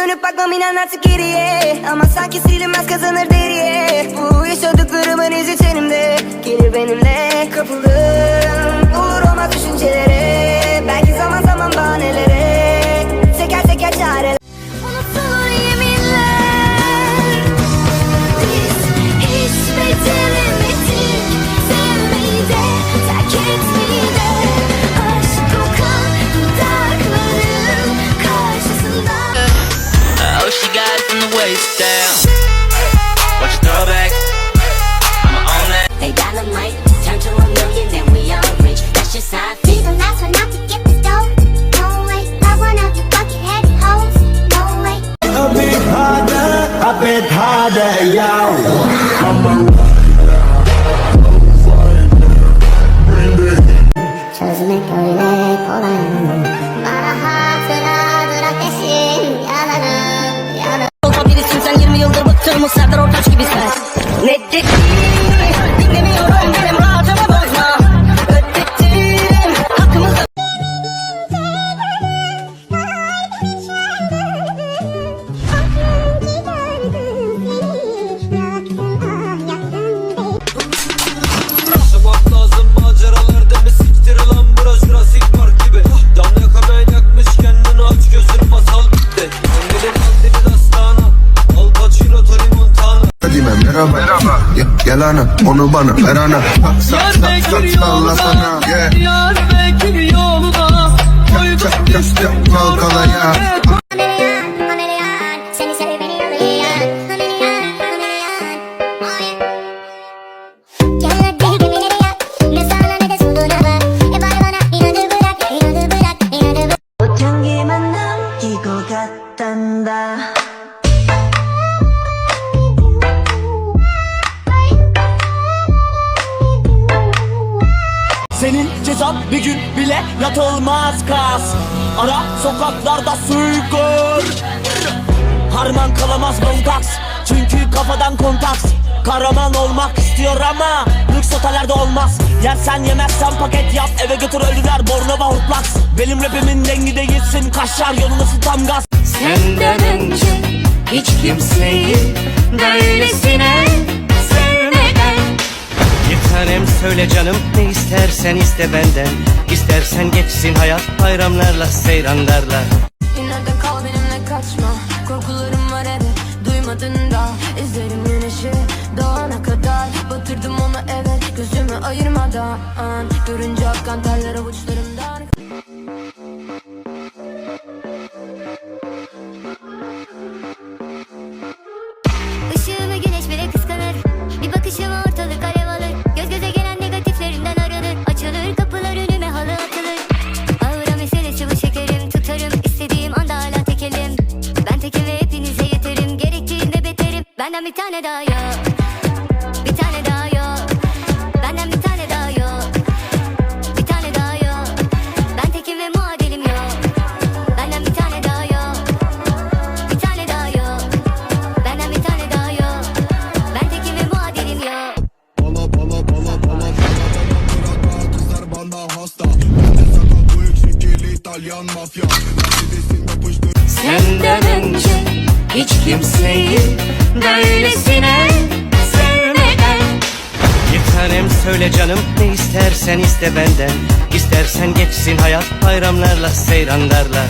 Dönüp bakmam inan artık geriye. Ama sanki silinmez kazanır deriye. Bu yaşadıklarımın izi tenimde. Gelir benimle kapıldım on my way. Merhaba. Gel, ana onu bana ver ana sak sak sak sallasana yeah. Cezan bir gün bile yatılmaz kas. Ara sokaklarda suikır Harman kalamaz bonkaks Çünkü kafadan kontaks. Kahraman olmak istiyor ama Lüks otellerde olmaz. Yersen yemezsen paket yap Eve götür ölüler Bornova hortlaks Benim rapimin dengi değilsin Kaşar yolunası tam gaz. Senden önce hiç kimseyi böylesine Bir tanem söyle canım ne istersen iste benden. İstersen geçsin hayat bayramlarla seyranlarla. Yine de kal benimle kaçma. Korkularım var evet duymadın da. İzlerim güneşi doğana kadar. Batırdım onu evet gözümü ayırmadan. Görünce akan teller avuçlarımdan bir tane daha yok Bir tane daha yok Benden bir tane daha yok Bir tane daha yok Ben tekim ve muadilim yok Benden bir tane daha yok Bir tane daha yok Benden bir tane daha yok Ben tekim ve muadilim yok Bala bala bala bala bala Kızlar bana hasta Ben sakal bu şekil İtalyan mafya Senden önce hiç kimseyi böylesine sevmeden. Bir tanem söyle canım ne istersen iste benden. İstersen geçsin hayat bayramlarla seyranlarla